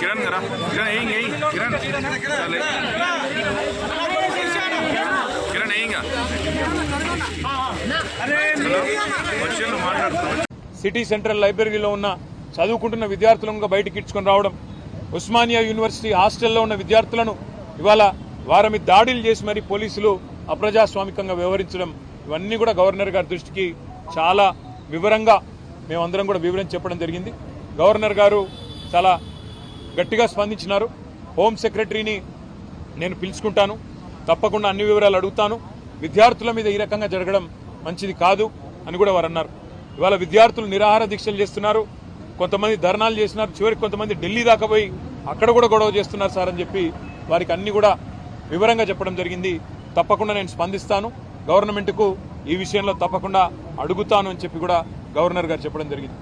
కిరణ్ కదా కిరణ్ ఏం ఏం కిరణ్ సిటీ సెంట్రల్ లైబ్రరీలో ఉన్న చదువుకుంటున్న విద్యార్థులను బయటికి ఇడ్చుకొని రావడం ఉస్మానియా యూనివర్సిటీ హాస్టల్లో ఉన్న విద్యార్థులను ఇవాళ వారి మీద దాడులు చేసి మరి పోలీసులు అప్రజాస్వామికంగా వ్యవహరించడం ఇవన్నీ కూడా గవర్నర్ గారి దృష్టికి చాలా వివరంగా మేమందరం కూడా వివరించి చెప్పడం జరిగింది. గవర్నర్ గారు చాలా గట్టిగా స్పందించినారు. హోమ్ సెక్రటరీని నేను పిలుచుకుంటాను. తప్పకుండా అన్ని వివరాలు అడుగుతాను. విద్యార్థుల మీద ఈ రకంగా జరగడం మంచిది కాదు అని కూడా వారు అన్నారు. ఇవాళ విద్యార్థులు నిరాహార దీక్షలు చేస్తున్నారు. కొంతమంది ధర్నాలు చేస్తున్నారు చివరికి కొంతమంది ఢిల్లీ దాకా పోయి అక్కడ కూడా గొడవ చేస్తున్నారు సార్ అని చెప్పి వారికి అన్ని కూడా వివరంగా చెప్పడం జరిగింది. తప్పకుండా నేను స్పందిస్తాను. గవర్నమెంట్కు ఈ విషయంలో తప్పకుండా అడుగుతాను అని చెప్పి కూడా గవర్నర్ గారు చెప్పడం జరిగింది.